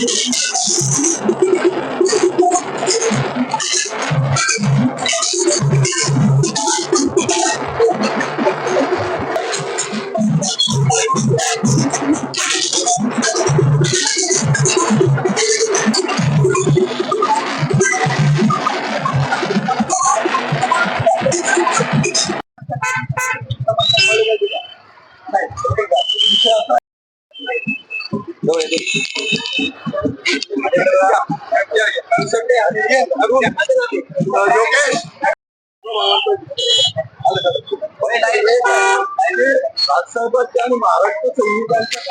I'm sorry.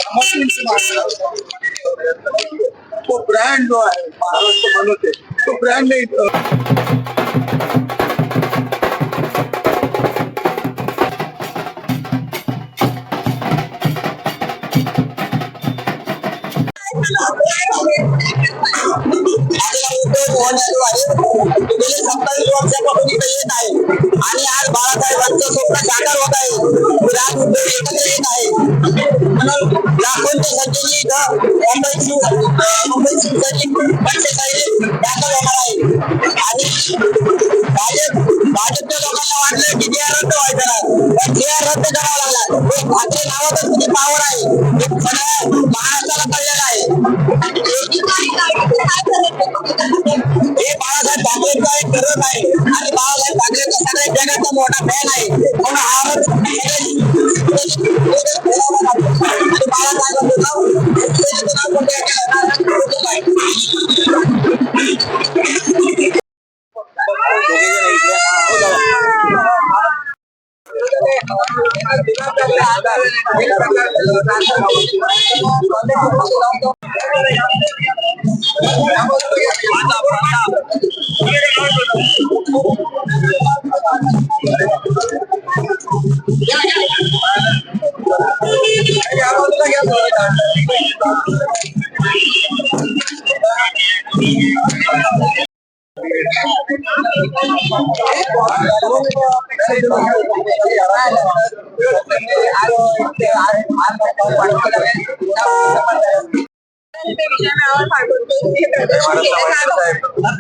संहितांच्या कामातून तो brand जो आहे महाराष्ट्र बनवते तो ब्रँड नाही गेले सत्तावीस वर्षापासून इथे आज स्वप्न साकार होत आहे उद्योग म्हणून लाखोंच्या संख्येने इथं मुंबईची दाखल होणार आहे आणि भाजप भाजपच्या लोकांना वाटलं की जे रद्द व्हायचं नाही पण जे रद्द करावा लागला हे नावातच किती पावर आहे हे सगळ्या महाराष्ट्राला कळलेलं आहे हे बाळासाहेब ठाकरेंचा एक गरज आहे आणि बाळासाहेब ठाकरेंचा सगळ्या जगाचा मोठा फॅन आहे. Dios bendiga a los que han pasado por la vez.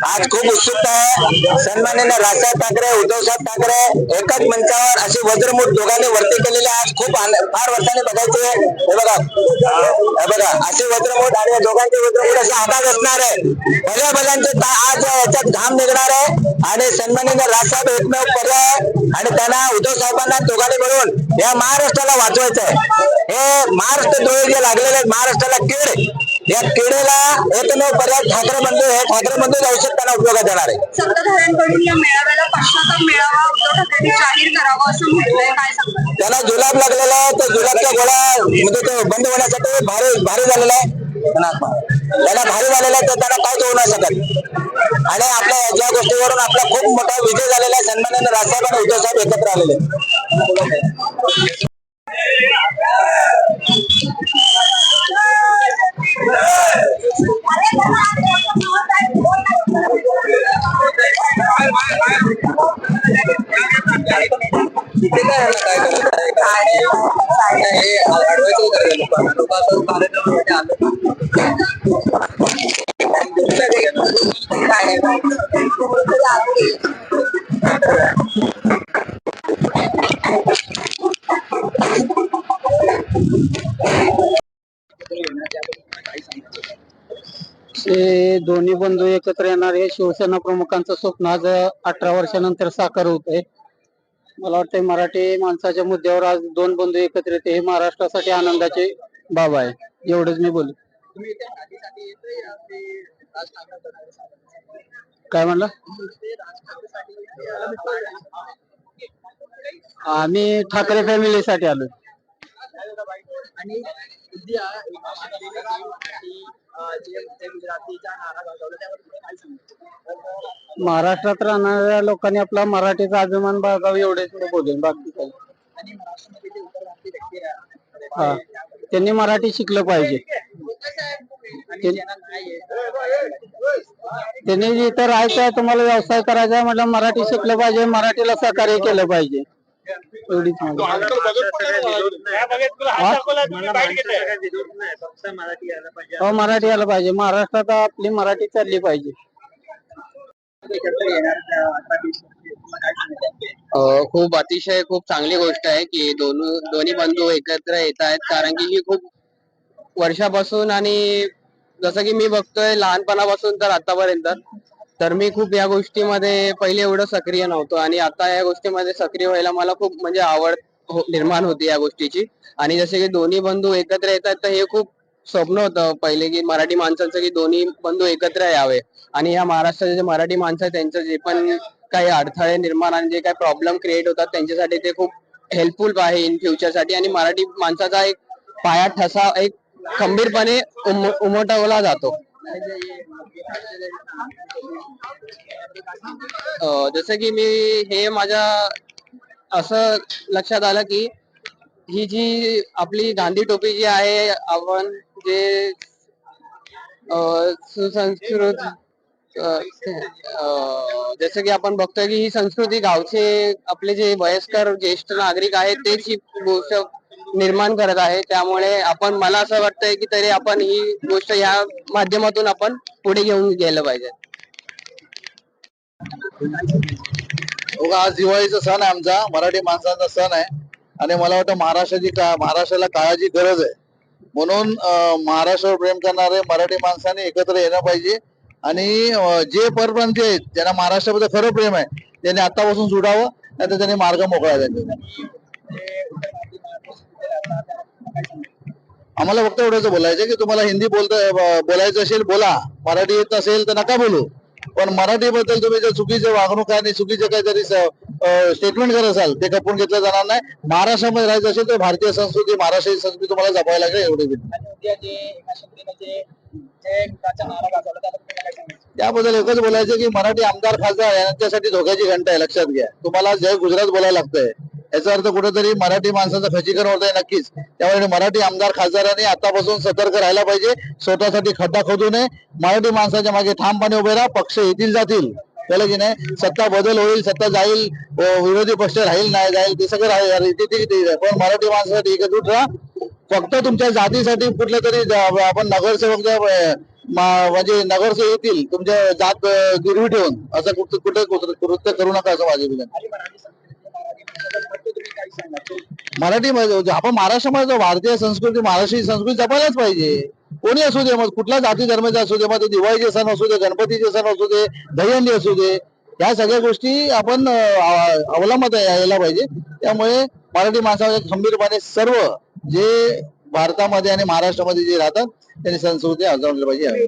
आज खूप उत्सुकता आहे. सन्माननीय राजसाहेब ठाकरे उद्धव साहेब ठाकरे एकाच मंचावर असे वज्रमूठ दोघांनी वरती केलेले आज खूप फार वर्षाने बघायचे. हे बघा. हे बघा. असे वज्रमूठ आणि या दोघांचे वज्रमूठ असे हातात असणार आहे. भल्या भल्यांचे आज याच्यात घाम निघणार आहे. आणि सन्माननीय राजसाहेब एकमेव पर्याय आणि त्यांना उद्धव साहेबांना दोघांनी मिळून या महाराष्ट्राला वाचवायचं आहे हे महाराष्ट्र डोळे जे लागलेले आहेत महाराष्ट्राला कीड या किडेला एकमेव पर्याय ठाकरे बंधू हे ठाकरे बंधू औषध त्यांना उपयोगात येणार आहे. सत्ताधाऱ्यांकडून या मेळाव्याला पश्चाताप मेळावा उद्धव ठाकरेंनी जाहीर करावा असं म्हटलंय. काय सांगतात त्याला जुलाब लागलेला आहे तर जुलाबच्या गोळ्या म्हणजे ते बंद होण्यासाठी भारी भारी झालेला आहे. त्याला भारी झालेला आहे तर त्याला काहीच होऊ नाही शकत. आणि आपल्या ज्या गोष्टीवरून आपला खूप मोठा विजय झालेला आहे. सन्माननीय राजसाहेब आणि उद्धव साहेब एकत्र आलेले हे दोन्ही बंधू एकत्र येणार हे शिवसेना प्रमुखांचं स्वप्न आज अठरा वर्षानंतर साकार होत आहे मला वाटतंय मराठी माणसाच्या मुद्द्यावर आज दोन बंधू एकत्र येते हे महाराष्ट्रासाठी आनंदाची बाब आहे. एवढंच मी बोल. काय म्हणला? आम्ही ठाकरे फॅमिलीसाठी आलो आणि जे गुजरातीचा नारा गाजवला त्यावर काय महाराष्ट्रात राहणाऱ्या लोकांनी आपला मराठीचा अभिमान बाळगावा एवढेच मी बोलेन बाकी काही. आणि महाराष्ट्रामध्ये जे उत्तर भारतीय व्यक्ती आहे, हा. त्यांनी मराठी शिकलं पाहिजे. आणि ज्यांना नाही त्यांनी इथं राहायचं आहे तुम्हाला व्यवसाय करायचा आहे म्हटलं मराठी शिकलं पाहिजे मराठीला सहकार्य केलं पाहिजे. एवढीच हो मराठी आलं पाहिजे. महाराष्ट्रात आपली मराठी चालली पाहिजे. खूप अतिशय खूप चांगली गोष्ट आहे की दोन दोन्ही बंधू एकत्र येत आहेत. कारण की ही खूप वर्षापासून आणि जसं की मी बघतोय लहानपणापासून तर आतापर्यंत तर मी खूप या गोष्टीमध्ये पहिले एवढं सक्रिय नव्हतो आणि आता या गोष्टीमध्ये सक्रिय व्हायला मला खूप म्हणजे आवड हो- निर्माण होती या गोष्टीची. आणि जसे की दोन्ही बंधू एकत्र येतात तर हे खूप स्वप्न होतं पहिले की मराठी माणसांचं की दोन्ही बंधू एकत्र यावे. आणि या महाराष्ट्राचे जे मराठी माणसं आहेत त्यांचं जे पण काही अडथळे निर्माण आणि जे काही प्रॉब्लेम क्रिएट होतात त्यांच्यासाठी ते खूप हेल्पफुल आहे इन फ्युचरसाठी आणि मराठी माणसाचा एक पाया ठसा एक खंबीरपणे उम- उमटवला जातो. जसं की मी हे माझ्या असं लक्षात आलं की ही जी आपली गांधी टोपी जी आहे आपण जे सुसंस्कृत जसं की आपण बघतोय की ही संस्कृती गावचे आपले जे वयस्कर ज्येष्ठ नागरिक आहेत तेच ही गोष्ट निर्माण करत आहे. त्यामुळे आपण मला असं वाटतंय की तरी आपण ही गोष्ट या माध्यमातून आपण पुढे घेऊन गेलं पाहिजे. आज दिवाळीचा सण आहे आमचा. मराठी माणसांचा सण आहे. आणि मला वाटतं महाराष्ट्राची का महाराष्ट्राला काळाची गरज आहे. म्हणून महाराष्ट्रावर प्रेम करणारे मराठी माणसाने एकत्र येणं पाहिजे. आणि जे परप्रांती आहेत ज्यांना महाराष्ट्राबद्दल खरं प्रेम आहे त्यांनी आतापासून सुटावं नाही तर त्यांनी मार्ग मोकळा त्यांचा आम्हाला फक्त एवढंच बोलायचं की तुम्हाला हिंदी बोलता बोलायचं असेल बोला. मराठी येत नसेल तर नका बोलू. पण मराठी बद्दल तुम्ही जर चुकीचे वागणूक आणि चुकीचे काहीतरी स्टेटमेंट करत असाल ते खपून घेतलं जाणार नाही. महाराष्ट्रामध्ये राहायचं असेल तर भारतीय संस्कृती महाराष्ट्राची संस्कृती तुम्हाला जपावी लागेल एवढे त्याबद्दल त्याबद्दल एकच बोलायचं की मराठी आमदार खासदार यांच्यासाठी धोक्याची घंटा आहे लक्षात घ्या. तुम्हाला जय गुजरात बोलायला लागतंय. याचा अर्थ कुठेतरी मराठी माणसाचं खचीकरण होत आहे नक्कीच. त्यामुळे मराठी आमदार खासदारांनी आतापासून सतर्क राहायला पाहिजे. स्वतःसाठी खड्डा खोदू नये. मराठी माणसाच्या मागे ठामपणे उभे राहा. पक्ष येतील जातील. त्याला की नाही सत्ता बदल होईल सत्ता जाईल विरोधी पक्ष राहील नाही जाईल ते सगळं राहील. पण मराठी माणसासाठी एकजूट राहा. फक्त तुमच्या जातीसाठी कुठल्या तरी आपण नगरसेवक म्हणजे नगरसेवक येतील तुमच्या जात गिरवी ठेवून. असं कुठं कुठे कृत्य करू नका असं माझी विनंती. मराठी आपण महाराष्ट्रामध्ये भारतीय संस्कृती महाराष्ट्रीय संस्कृती जपायलाच पाहिजे. कोणी असू दे मग कुठला जाती धर्माचे असू दे मग ते दिवाळीचे सण असू दे गणपतीचे सण असू दे दहीहंडी असू दे या सगळ्या गोष्टी आपण अं, अवलंबात यायला पाहिजे. त्यामुळे मराठी माणसामध्ये खंबीरपणे सर्व जे भारतामध्ये आणि महाराष्ट्रामध्ये जे राहतात त्यांनी संस्कृती अजवली पाहिजे.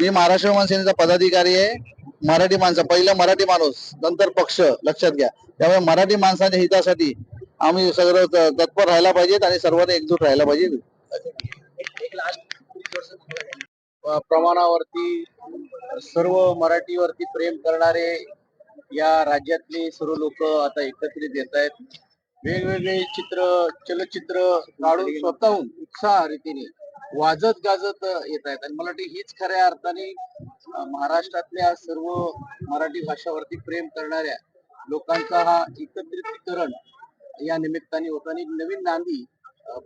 मी महाराष्ट्र मानसेनेचा पदाधिकारी आहे मराठी माणसं पहिलं मराठी माणूस नंतर पक्ष लक्षात घ्या. त्यामुळे मराठी माणसाच्या हितासाठी आम्ही सगळं तत्पर राहायला पाहिजेत आणि सर्वांनी एकजूट राहायला पाहिजे. प्रमाणावरती सर्व मराठीवरती प्रेम करणारे या राज्यातले सर्व लोक आता एकत्रित येत आहेत. वेगवेगळे चित्र चलचित्र काढून स्वतःहून उत्साह रीतीने वाजत गाजत येत आहेत. आणि मला वाटते हीच खऱ्या अर्थाने महाराष्ट्रातल्या सर्व मराठी भाषावरती प्रेम करणाऱ्या लोकांचा हा एकत्रितीकरण या निमित्ताने होत. आणि नवीन नांदी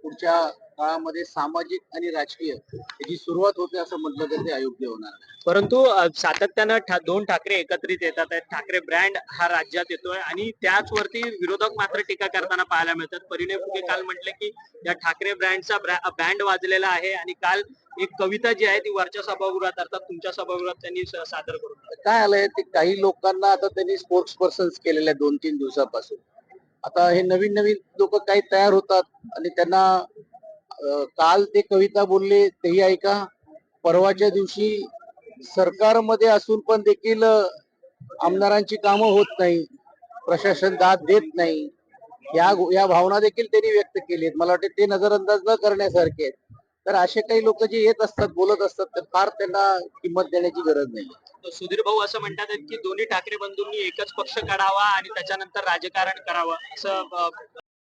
पुढच्या काळामध्ये सामाजिक आणि राजकीय याची सुरुवात होते असं म्हटलं तर ते अयोग्य होणार. परंतु सातत्यानं ठा- दोन ठाकरे एकत्रित येतात आहेत. ठाकरे ब्रँड हा राज्यात येतोय आणि त्याच वरती विरोधक मात्र टीका करताना पाहायला मिळतात. परिणय फुगे काल म्हटले की या ठाकरे ब्रँडचा बँड वाजलेला आहे आणि काल एक कविता जी आहे ती वरच्या सभागृहात अर्थात तुमच्या सभागृहात त्यांनी सादर करून काय आलंय? ते काही लोकांना आता त्यांनी स्पोर्ट्स पर्सन्स केलेले दोन तीन दिवसापासून. आता हे नवीन नवीन लोक काही तयार होतात आणि त्यांना काल ते कविता बोलले तेही ऐका. परवाच्या दिवशी सरकारमध्ये असून पण देखील आमदारांची कामं होत नाही प्रशासन दाद देत नाही. या या भावना देखील त्यांनी व्यक्त केली मला वाटते ते नजरअंदाज न करण्यासारखे आहेत. तर असे काही लोक जे येत असतात बोलत असतात तर फार त्यांना किंमत देण्याची गरज नाही. सुधीर भाऊ असं म्हणतात की दोन्ही ठाकरे बंधूंनी एकच पक्ष काढावा आणि त्याच्यानंतर राजकारण करावं असं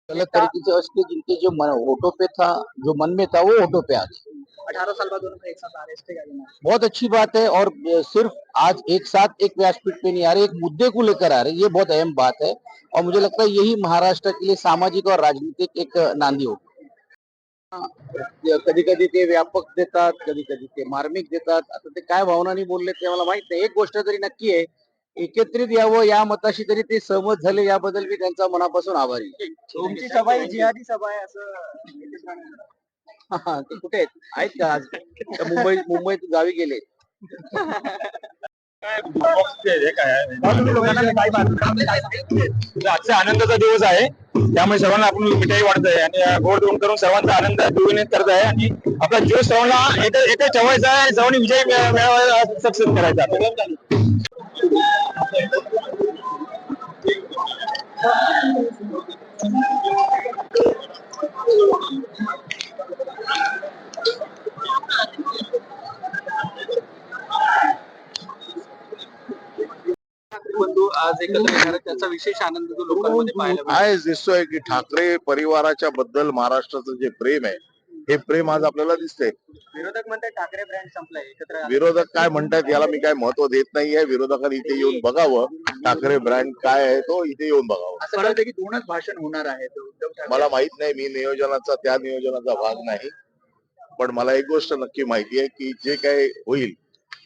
गलत तरीके से उसके जिनके जो मन होठों पे था जो मन में था वो होठों पे आ गया अठारह साल बाद एक साथ किया गया बहुत अच्छी बात है और सिर्फ़ आज एक साथ एक व्यासपीठ पे नहीं आ रहे एक मुद्दे को लेकर आ रहे ये बहुत अहम बात है और मुझे लगता है यही महाराष्ट्र के लिए सामाजिक और राजनीतिक एक नांदी होगी। कधी कधी ते व्यापक देतात कधी कधी ते मार्मिक देतात आता ते काय भावनाने बोलले ते मला माहित नाही. एक गोष्ट तरी नक्की आहे एकत्रित यावं या मताशी तरी ते सहमत झाले याबद्दल मी त्यांचा मनापासून आभारी. तुमची सभा ही जिहादी सभा आहे असं. हा, ते कुठे आहेत? आहेत का आज? मुंबई मुंबईत गावी गेले. आजचा आनंदाचा दिवस आहे. त्यामुळे सर्वांना आपण मिठाई वाटत आहे आणि गोड दोन करून सर्वांचा आनंद द्विगुणित करत आहे आणि आपला जीव सर्वांना एकच ठेवायचा आहे सर्वांनी विजय मिळ- मिळवायला सक्सेस करायचा. बंधू आज एकत्र येणार त्याचा विशेष आनंद जो लोकांमध्ये पाहायला मिळतो. आज दिसतोय की ठाकरे परिवाराच्या बद्दल महाराष्ट्राचं जे प्रेम आहे हे प्रेम आज आपल्याला दिसतंय. विरोधक म्हणतात ठाकरे ब्रँड संपलाय एकत्र. विरोधक काय म्हणतात याला मी काय महत्त्व देत नाहीये. विरोधकांनी इथे येऊन बघावं. ठाकरे ब्रँड काय आहे तो इथे येऊन बघावं. असं कळतं की दोनच भाषण होणार ठाकरे मला माहीत नाही मी नियोजनाचा त्या नियोजनाचा भाग नाही. पण मला एक गोष्ट नक्की माहिती आहे की जे काही होईल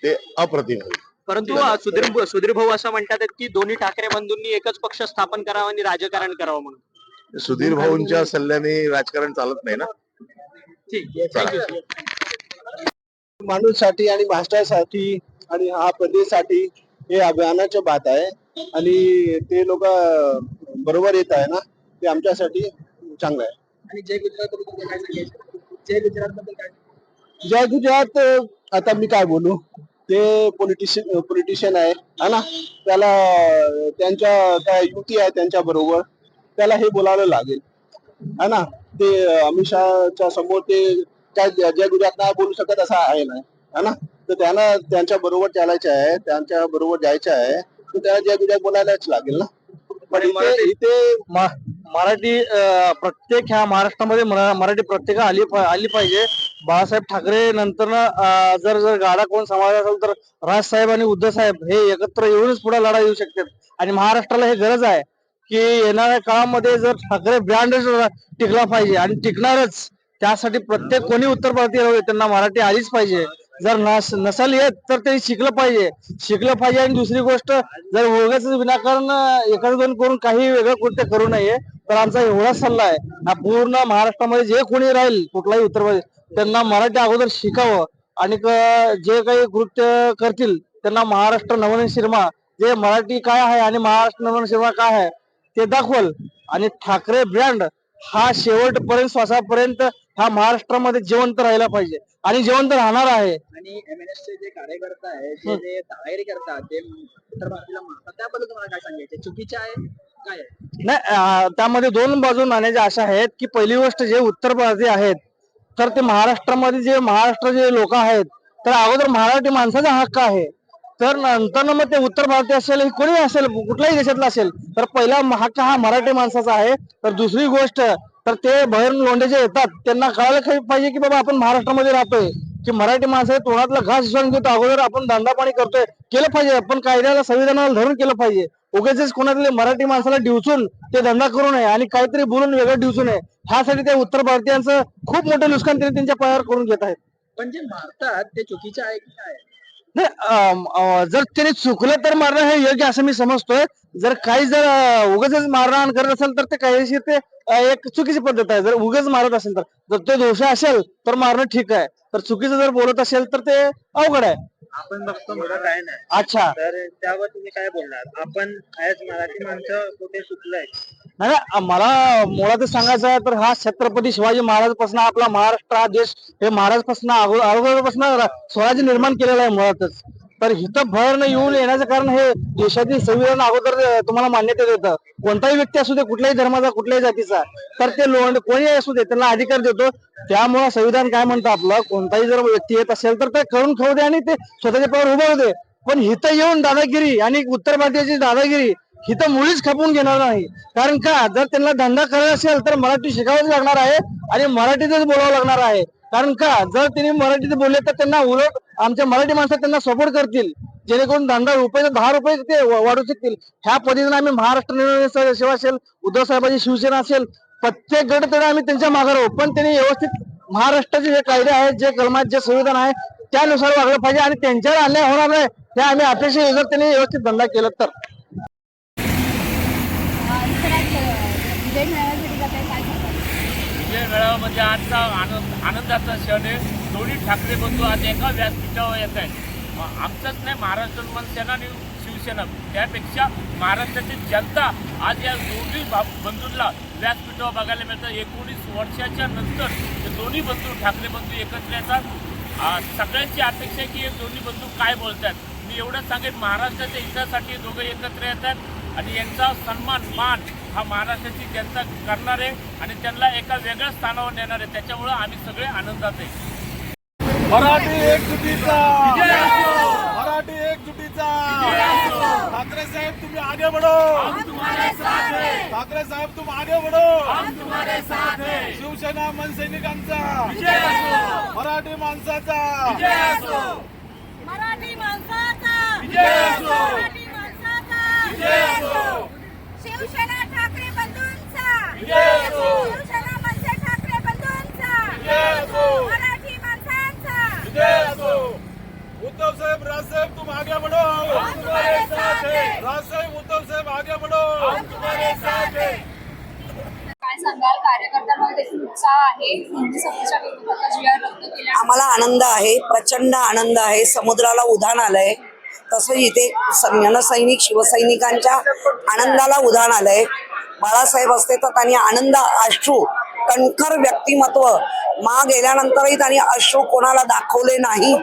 ते अप्रतिम होईल. परंतु सुधीर सुधीर भाऊ असं म्हणतात की दोन्ही ठाकरे बंधूंनी एकच पक्ष स्थापन करावं आणि राजकारण करावं म्हणून. सुधीर भाऊंच्या सल्ल्याने राजकारण चालत नाही ना? ठीक आहे. थँक्यू माणूसाठी आणि मास्टरसाठी आणि हा प्रदेशसाठी हे अभियानाचं बात आहे. आणि ते लोक बरोबर येत आहे ना ते आमच्यासाठी चांगलं आहे. आणि जय गुजरात बद्दल काय सांगायचं? जय गुजरात बद्दल काय जय गुजरात आता मी काय बोलू? ते पॉलिटिशियन पॉलिटिशियन आहे है ना? त्याला त्यांच्या काय युती आहे त्यांच्या बरोबर त्याला हे बोलावं लागेल. है ना? ते अमित शहाच्या समोर ते काय जय गुजरात नाही बोलू शकत असं आहे ना है ना? तर त्यांना त्यांच्या बरोबर चालायचं आहे त्यांच्या बरोबर जायचं आहे तर त्याला जय गुजरात बोलायलाच लागेल ना? पण इथे मराठी प्रत्येक ह्या महाराष्ट्रामध्ये मरा- मराठी प्रत्येक आली आली पाहिजे. बाळासाहेब ठाकरे नंतर जर जर गाडा कोण समाज असेल तर राजसाहेब आणि उद्धव साहेब हे एकत्र येऊनच पुढे लढा येऊ शकतात. आणि महाराष्ट्राला हे गरज आहे. की येणाऱ्या काळामध्ये जर ठाकरे ब्रँड टिकला पाहिजे आणि टिकणारच त्यासाठी प्रत्येक कोणी उत्तर भारतीय त्यांना मराठी आलीच पाहिजे. जर नस नसाल येत तर ते शिकलं पाहिजे. शिकलं पाहिजे आणि दुसरी गोष्ट जर ओळखच विनाकारण एखादं दोन करून काही वेगळं कृत्य करू नये तर आमचा एवढाच सल्ला आहे. हा पूर्ण महाराष्ट्रामध्ये जे कोणी राहील कुठलाही उत्तर प्रदेश त्यांना मराठी अगोदर शिकावं. आणि क- जे काही कृत्य करतील त्यांना महाराष्ट्र नवनवीन शर्मा जे मराठी काय आहे आणि महाराष्ट्र नवनवीन शर्मा काय आहे ते दाखवल. आणि ठाकरे ब्रँड हा शेवटपर्यंत श्वासापर्यंत हा महाराष्ट्रामध्ये जिवंत राहिला पाहिजे. आणि जिवंत राहणार आहे. आणि एमएनएस चे जे कार्यकर्ता आहे जे जे दावेरी करतात ते उत्तर भारतीला मारतात. त्याबद्दल तुम्हाला काय सांगायचे चुकीचे आहे? काय आहे? नाही त्यामध्ये दोन बाजू नाण्याच्या अशा आहेत की पहिली गोष्ट जे उत्तर भारतीय आहेत तर ते महाराष्ट्रामध्ये जे महाराष्ट्र जे लोक आहेत तर अगोदर मराठी माणसाचा हक्क आहे. तर नंतर मग ते उत्तर भारतीय असेल हे कोणी असेल कुठल्याही देशातला असेल तर पहिला हक्क हा मराठी माणसाचा आहे. तर दुसरी गोष्ट तर ते बाहेरून लोंढे जे येतात त्यांना कळायला काही पाहिजे की बाबा आपण महाराष्ट्रामध्ये राहतोय. की मराठी माणसं तोंडातला घास विसरून घेतो अगोदर आपण धंदा पाणी करतोय. केलं पाहिजे आपण कायद्याला संविधानाला धरून केलं पाहिजे. उगेच कोणातले मराठी माणसाला डिवचून ते धंदा करू नये आणि काहीतरी बोलून वेगळं डिवचू नये. ह्यासाठी ते उत्तर भारतीयांचं खूप मोठं नुकसान त्यांनी त्यांच्या पायावर करून घेत आहेत. पण भारतात ते चुकीचे आहे की काय नाही जर त्याने चुकलं तर मारणं हे योग्य असं मी समजतोय. जर काही जर उगच मारहाण करत असेल तर ते काहीशी ते एक चुकीची पद्धत आहे. जर उगच मारत असेल तर जर ते दोष असेल तर मारणं ठीक आहे. तर चुकीचं जर बोलत असेल तर ते अवघड आहे. आपण बघतो मला काय नाही. अच्छा. तर त्यावर तुम्ही काय बोलणार? आपण आज मराठी माणसं कुठे चुकलंय? नाही मला मुळातच सांगायचं आहे तर हा छत्रपती शिवाजी महाराजपासून आपला महाराष्ट्र हा देश हे महाराजपासून अगोदरपासून स्वराज्य निर्माण केलेलं आहे मुळातच. तर हिथं भर न येऊन येण्याचं कारण हे देशातील संविधान अगोदर तुम्हाला मान्यता देतं. कोणताही व्यक्ती असू दे कुठल्याही धर्माचा कुठल्याही जातीचा तर ते लोंड कोणी असू दे त्यांना अधिकार देतो. त्यामुळे संविधान काय म्हणतं आपलं? कोणताही जर व्यक्ती येत असेल तर ते करून खाऊ दे आणि ते स्वतःच्या पावर उभं दे. पण इथं येऊन दादागिरी आणि उत्तर भारतीयाची दादागिरी इथं मुळीच खपून घेणार नाही. कारण का जर त्यांना धंदा करायचा असेल तर मराठी शिकावंच लागणार आहे आणि मराठीतच बोलावं लागणार आहे. कारण का जर त्यांनी मराठीत बोलले तर त्यांना उलट आमच्या मराठी माणसं त्यांना सपोर्ट करतील. जेणेकरून धंदा रुपये दहा रुपये ते वाढू शकतील. ह्या पद्धतीने आम्ही महाराष्ट्र निर्णय सेवा असेल उद्धव साहेबांची शिवसेना असेल प्रत्येक गट तरी आम्ही त्यांच्या मागे राहू. पण त्यांनी व्यवस्थित महाराष्ट्राचे जे कायदे आहेत जे कलमात जे संविधान आहे त्यानुसार वागलं पाहिजे आणि त्यांच्यावर अन्याय होणार नाही हे आम्ही अपेक्षा जर त्यांनी व्यवस्थित धंदा केला तर. विजय मिळवण्यासाठी जात आहे काय विजय मेळावा म्हणजे आजचा आनंद आनंदाचा क्षण आहे. दोन्ही ठाकरे बंधू आज एका व्यासपीठावर येत आहेत. आमचंच नाही महाराष्ट्र मनसेना आणि शिवसेना. त्यापेक्षा महाराष्ट्राची जनता आज या दोन्ही बंधूंना व्यासपीठावर बघायला मिळतं. एकोणीस वर्षाच्या नंतर दोन्ही बंधू ठाकरे बंधू एकत्र येतात. सगळ्यांची अपेक्षा आहे की हे दोन्ही बंधू काय बोलतात मी एवढंच सांगेन महाराष्ट्राच्या हितासाठी दोघं एकत्र येतात. आणि यांचा सन्मान मान हा महाराष्ट्राची जनता करणार आहे आणि त्यांना एका वेगळ्या स्थानावर नेणार. आहे त्याच्यामुळं आम्ही सगळे आनंदात आहे. मराठी एकजुटीचा! मराठी एकजुटीचा! ठाकरे साहेब तुम्ही आगे बढ़ो! ठाकरे साहेब तुम आगे बढ़ो! शिवसेना मनसैनिकांचा मराठी माणसाचा! मराठी माणसाचा! मराठी माणसाचा शिवसेना ठाकरे बंधूंचा. शिवसेना मनसे ठाकरे बंधूंचा. मराठी माणसांचा. उद्धव साहेब राज साहेब तुम आगे बढ़ो. हम तुम्हारे साथ हैं। राज साहेब उद्धव साहेब आगे बढ़ो. काय सांगाल? कार्यकर्त्यांमध्ये देखील उत्साह आहे. हिंदी सक्तीच्या विरोधात जी आर रद्द केल्या. आम्हाला आनंद आहे प्रचंड आनंद आहे. समुद्राला उधाण आलंय. तसंच इथे स- जनसैनिक शिवसैनिकांच्या आनंदाला उधाण आलंय. बाळासाहेब असते तर त्यांनी आनंद अश्रू कणखर व्यक्तिमत्व मा गेल्यानंतरही त्यांनी अश्रू कोणाला दाखवले नाही.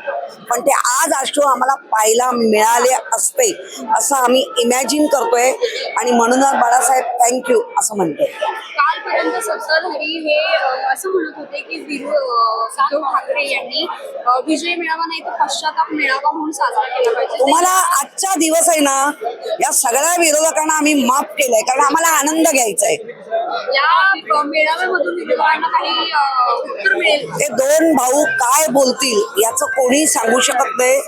पण ते आज अश्रू आम्हाला पाहायला मिळाले असते असं आम्ही इमॅजिन करतोय. आणि म्हणूनच बाळासाहेब थँक्यू असं म्हणतोय. कालपर्यंत सत्ताधारी हे असं म्हणत होते की विरो उद्धव ठाकरे यांनी विजय मेळावा नाही तर पश्चाताप मेळावा म्हणून साजरा केला पाहिजे. तुम्हाला आजचा दिवस आहे ना या सगळ्या विरोधकांना आम्ही माफ केलंय कारण आम्हाला आनंद घ्यायचा आहे या मेळाव्यामधून विरोधकांना काही उत्तर मिळेल? ते दोन भाऊ काय बोलतील याचं कोणी सांगू शकत नाही.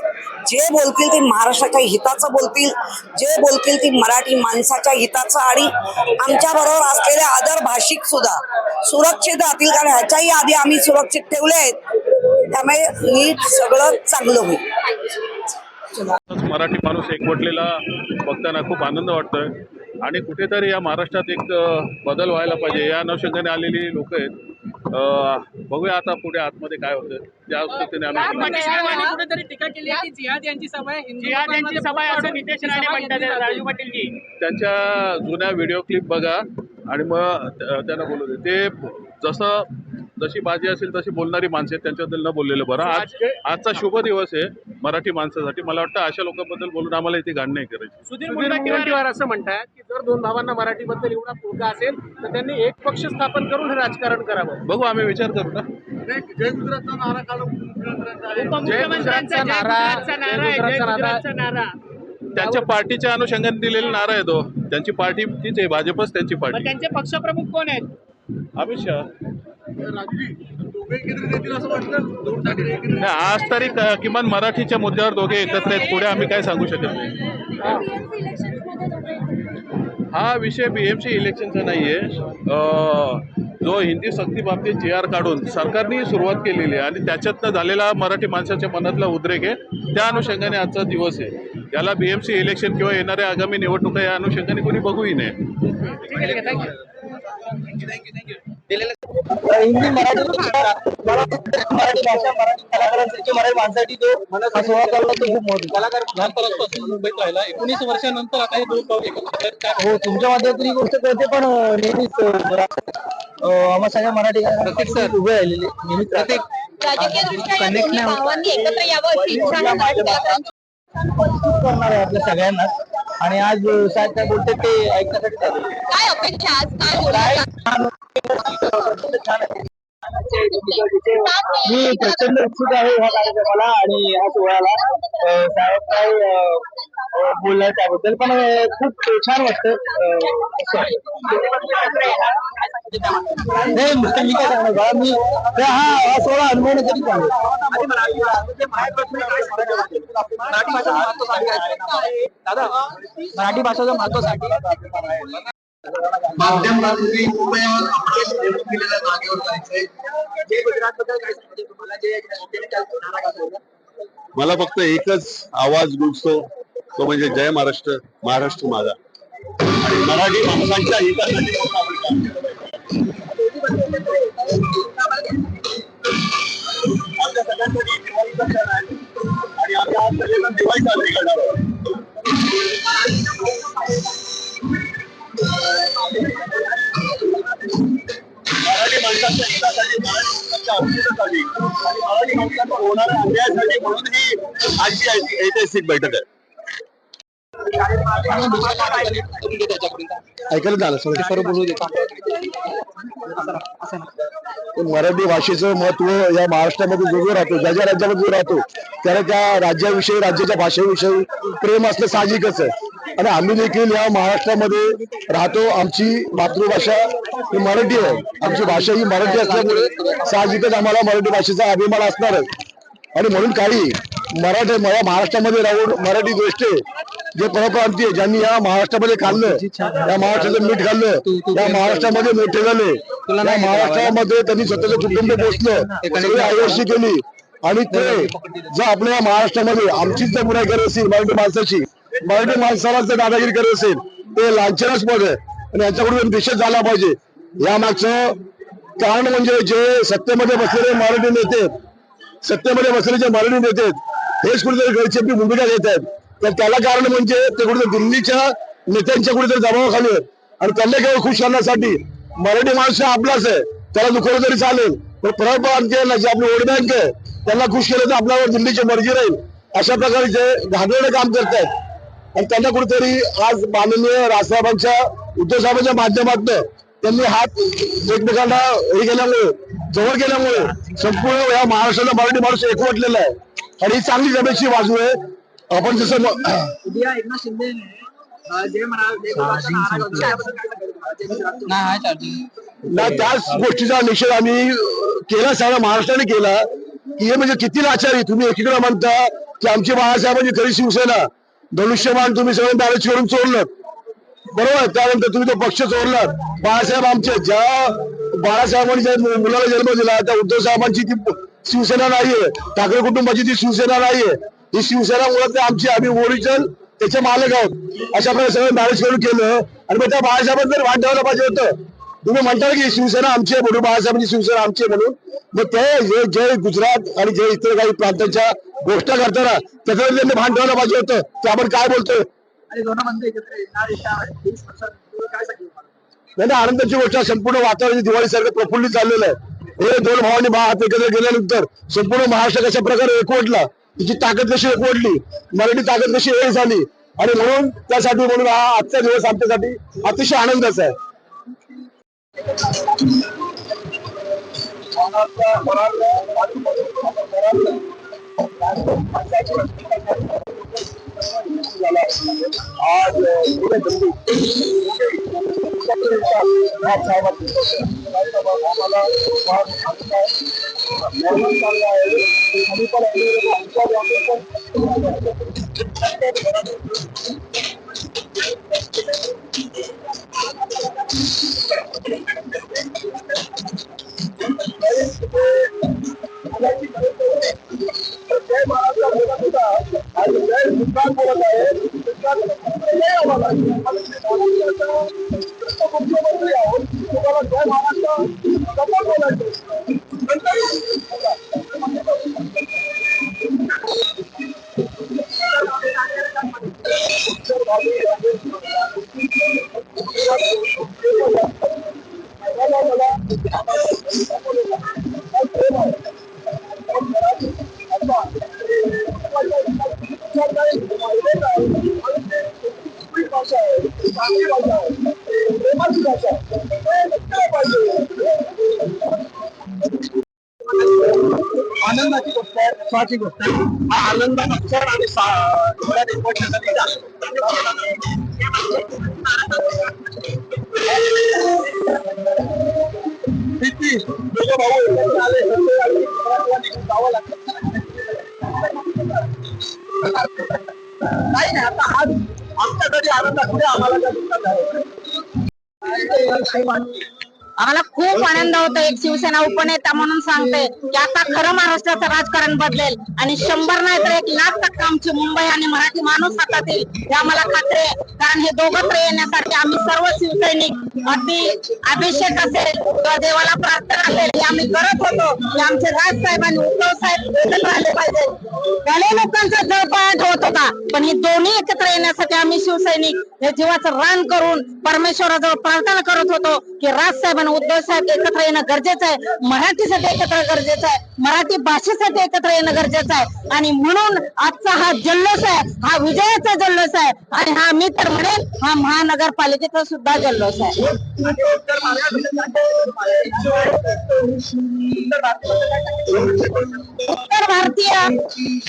जे बोलतील ते महाराष्ट्राच्या हिताचं बोलतील जे बोलतील ती मराठी माणसाच्या हिताचं आणि आमच्या बरोबर असलेले भाषिक सुद्धा सुरक्षित राहतील कारण ह्याच्याही आधी आम्ही सुरक्षित ठेवले आहेत. त्यामुळे नीट सगळं चांगलं होईल. मराठी माणूस एकवटलेला बघताना खूप आनंद वाटतोय. आणि कुठेतरी या महाराष्ट्रात एक बदल व्हायला पाहिजे या अनुषंगाने आलेली लोक आहेत. बघूया आता पुढे आतमध्ये काय होतं. त्या पद्धतीने आम्ही कुठेतरी टीका केली आहे की जिहाद यांची सभा आहे जिहाद यांची सभा आहे असं नितेश राणे म्हणतात राजू पाटीलजी. त्यांच्या जुन्या व्हिडिओ क्लिप बघा आणि मग त्या- त्यांना बोलू दे. ते जसं जशी बाजी असेल तशी बोलणारी माणसं आहेत त्यांच्याबद्दल न बोललेलं बरं. आज आजचा शुभ दिवस आहे मराठी माणसासाठी. मला वाटतं अशा लोकांबद्दल बोलून आम्हाला इथे घाण नाही करायची. सुधीर मुनगंटीवार असं म्हणतात की जर दोन भावांना मराठीबद्दल एवढा पुळका असेल तर त्यांनी एक पक्ष स्थापन करून हे राजकारण करावं. बघू आम्ही विचार करू ना. जय गुजरातचा नारा जय गुजरातचा नारा. त्यांच्या पार्टीच्या अनुषंगाने दिलेला नारा आहे तो. त्यांची पार्टी तीच आहे भाजपच त्यांची पार्टी. त्यांचे पक्षप्रमुख कोण आहेत? अमित शहा. नाही आज तरी किमान मराठीच्या मुद्द्यावर दोघे एकत्र आहेत. पुढे आम्ही काय सांगू शकत नाही. हा. विषय बीएमसी इलेक्शनचा नाहीये. अं, जो हिंदी सक्ती बाबतीत जी आर काढून सरकारने सुरुवात केलेली आहे आणि त्याच्यातनं झालेला मराठी माणसाच्या मनातला उद्रेक आहे त्या अनुषंगाने आजचा दिवस आहे. याला बीएमसी इलेक्शन किंवा येणाऱ्या आगामी निवडणुका या अनुषंगाने कोणी बघूही नये हिंदी मराठी मराठी मराठी भाषा मराठी कलाकारांसाठी मराठी माणसाठी जो सोहळा चालला तो खूप मोठा. कलाकार लहानपणापासून मुंबईत राहिला. एकोणीस वर्षानंतर आता हे दोन हो तुमच्या माध्यमातून ही गोष्ट कळते पण नेहमीच आम्हा सगळ्या मराठी प्रत्येक सर. उभे राहिलेले नेहमीच प्रत्येक. करणार आहे आपल्या सगळ्यांना. आणि आज साहेब काय बोलते ते ऐकण्यासाठी काय अपेक्षा आज? काय. मी प्रचंड उत्सुक आहे ह्या कार्यक्रमाला आणि ह्या सोहळ्याला. साहेब त्याबद्दल पण खूप छान वाटतं. मी काय सांगणार? मी हा हा सोहळा अनुभवण्यासाठी मराठी भाषेचं महत्व माध्यम केलेल्या जागेवर जायचंय. जे गुजरात बद्दल काय सांगते तुम्हाला जे काल नारा मला फक्त एकच आवाज गुंजतो तो म्हणजे जय महाराष्ट्र महाराष्ट्र माझा. आणि मराठी माणसांच्या हितासाठी आपण काम केलं पाहिजे. त्यांची ऐतिहासिक बैठक आहे. ऐकायला झालं सगळं सर्व बोलू मराठी भाषेचं महत्त्व या महाराष्ट्रामध्ये जो जो राहतो ज्या ज्या राज्यामध्ये जो राहतो त्याला त्या राज्याविषयी राज्याच्या भाषेविषयी प्रेम असणं साहजिकच आहे. आणि आम्ही देखील या महाराष्ट्रामध्ये राहतो आमची मातृभाषा ही मराठी आहे. आमची भाषा ही मराठी असल्यामुळे साहजिकच आम्हाला मराठी भाषेचा अभिमान असणारच आणि म्हणून काही मराठी महाराष्ट्रामध्ये राहून मराठी गोष्टी जे परप्रांतीय ज्यांनी या महाराष्ट्रामध्ये खाल्लं या महाराष्ट्राचं मीठ खाल्लं या महाराष्ट्रामध्ये मोठे झाले. या महाराष्ट्रामध्ये त्यांनी स्वतःचं कुटुंब पोचलं सगळी आयुष्य केली. आणि ते जर आपल्या महाराष्ट्रामध्ये आमचीच जर बुराई करत असेल मराठी माणसाची मराठी माणसाला जर दादागिरी करत असेल ते लांछनास्पद आहे आणि यांच्याकडून निषेध झाला पाहिजे या मागचं कारण म्हणजे जे सत्तेमध्ये बसलेले मराठी नेते सत्तेमध्ये बसलेले जे मराठी नेते हेच कुठेतरी गैरचेपी भूमिका घेत आहेत तर त्याला कारण म्हणजे ते कुठेतरी दिल्लीच्या नेत्यांच्या कुठेतरी दबावाखाली आहेत. आणि त्यांना केवळ खुश करण्यासाठी मराठी माणूस आपलाच आहे. त्याला दुखवलं तरी चालेल. पण परत आणखी जे आपली वोट बँक आहे त्यांना खुश केलं तर आपल्यावर दिल्लीची मर्जी राहील. अशा प्रकारे जे घाबरणे काम करतायत. आणि त्यांना कुठेतरी आज माननीय राजसाहेबांच्या उद्धव साहेबांच्या माध्यमातून त्यांनी हात एकमेकांना हे केल्यामुळे जवळ केल्यामुळे संपूर्ण या महाराष्ट्राला मराठी माणूस एकवटलेला आहे. आणि ही चांगली जमेची बाजू आहे. आपण जसं ना त्याच गोष्टीचा निषेध आम्ही केला सगळ्या महाराष्ट्राने केला. की हे म्हणजे किती लाचारी तुम्ही एकीकडे म्हणता की आमची बाळासाहेबांची खरी शिवसेना. धनुष्यमान तुम्ही सगळं बॅलेन्स करून चोरलं. बरोबर? त्यानंतर तुम्ही तो पक्ष चोरला. बाळासाहेब आमचे ज्या बाळासाहेबांनी ज्या मुलाला जन्म दिला त्या उद्धव साहेबांची ती शिवसेना नाहीये. ठाकरे कुटुंबाची ती शिवसेना नाहीये ही शिवसेना मुळे ते आमची आम्ही ओरिजिनल त्याचे मालक आहोत. अशा प्रकारे सगळं मॅनेज करून केलं. आणि मग त्या बाळासाहेबांना वाट ठेवायला पाहिजे होतं. तुम्ही म्हणता की शिवसेना आमची आहे म्हणून बाळासाहेबांची शिवसेना आमची आहे म्हणून. मग ते जे जे गुजरात आणि जे इतर काही प्रांतांच्या गोष्टी करताना त्याच्यावर त्यांनी भान ठेवायला पाहिजे होतं. ते आपण काय बोलतोय? नाही आनंदाची गोष्ट. संपूर्ण वातावरण दिवाळी सारखं प्रफुल्लित झालेलं आहे. हे दोन भावांनी बा हात एकत्र गेल्यानंतर संपूर्ण महाराष्ट्र कशा प्रकारे एकवटला? तिची ताकद कशी एकवटली? मराठी ताकद कशी एक झाली? आणि म्हणून त्यासाठी म्हणून हा आजचा दिवस आमच्यासाठी अतिशय आनंदाचा आहे. आज पूरे Tá Vai, महत्वाची गोष्ट आहे. हा आनंद अक्षर आणि किती? दोघं भाऊ आले, जावं लागतं नाही आता आज आमच्या घरी आनंद असू आम्हाला आम्हाला खूप आनंद होतो एक शिवसेना उपनेता म्हणून सांगते की आता खरं महाराष्ट्राचं राजकारण बदलेल आणि शंभर नाही तर एक लाख टक्का आमची मुंबई आणि मराठी माणूस हातात येईल. हे आम्हाला खात्री आहे. कारण हे दोघत्र येण्यासाठी आम्ही सर्व शिवसैनिक अगदी अभिषेक असेल किंवा देवाला प्रार्थना असेल हे आम्ही करत होतो. की आमचे राज साहेब आणि उद्धव साहेब राहिले पाहिजे. भले लोकांचा जळपाट होतो. होता पण हे दोन्ही एकत्र येण्यासाठी आम्ही शिवसैनिक हे जीवाचं रान करून परमेश्वराजवळ प्रार्थना करत होतो की राजसाहेब आणि उद्धव साहेब एकत्र येणं गरजेचं आहे. मराठीसाठी एकत्र गरजेचं आहे. मराठी भाषेसाठी एकत्र येणं गरजेचं आहे. आणि म्हणून आजचा हा जल्लोष आहे. हा विजयाचा जल्लोष आहे. आणि हा मी तर म्हणेन हा महानगरपालिकेचा सुद्धा जल्लोष आहे. उत्तर भारतीय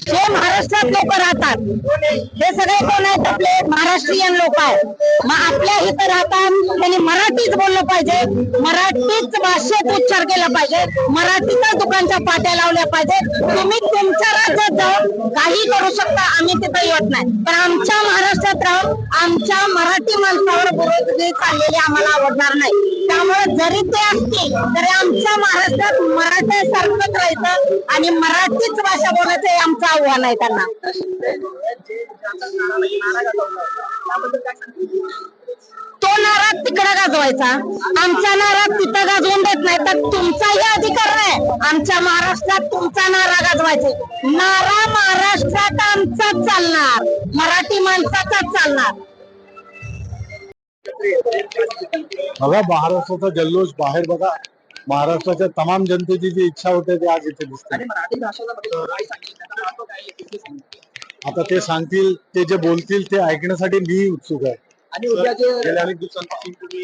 जे महाराष्ट्रात लोक राहतात हे सगळे कोण आहेत? आपले महाराष्ट्रीयन लोक आहेत. मग आपल्या इथं राहतात त्यांनी मराठीच बोललं पाहिजे. मराठीच भाषेत उच्चार केला पाहिजे. मराठीच्या दुकानच्या पाट्या लावल्या पाहिजे. तुम्ही तुमच्या राज्यात जाऊन काही करू शकता. आम्ही तिथं येत नाही. पण आमच्या महाराष्ट्रात राहून आमच्या मराठी माणसावर बुरसगिरी चाललेली आम्हाला आवडणार नाही. त्यामुळे जरी ते असतील तरी आमच्या महाराष्ट्रात मराठ्यासारखंच राहायचं आणि मराठीच भाषा बोलायचं हे आमचं आव्हान आहे त्यांना. तो नारा तिकडे गाजवायचा. आमचा नारा तिथं गाजवून देत नाही तर तुमचाही अधिकार नाही. आमच्या महाराष्ट्रात तुमचा नारा गाजवायचा. नारा महाराष्ट्रात आमचाच चालणार. मराठी माणसाचाच चालणार. बघा महाराष्ट्राचा जल्लोष बाहेर बघा. महाराष्ट्राच्या तमाम जनतेची जी इच्छा होते ते आज इथे दिसते. आता ते सांगतील. ते जे बोलतील ते ऐकण्यासाठी मी उत्सुक आहे. आणि गेल्या अनेक दिवसांपासून तुम्ही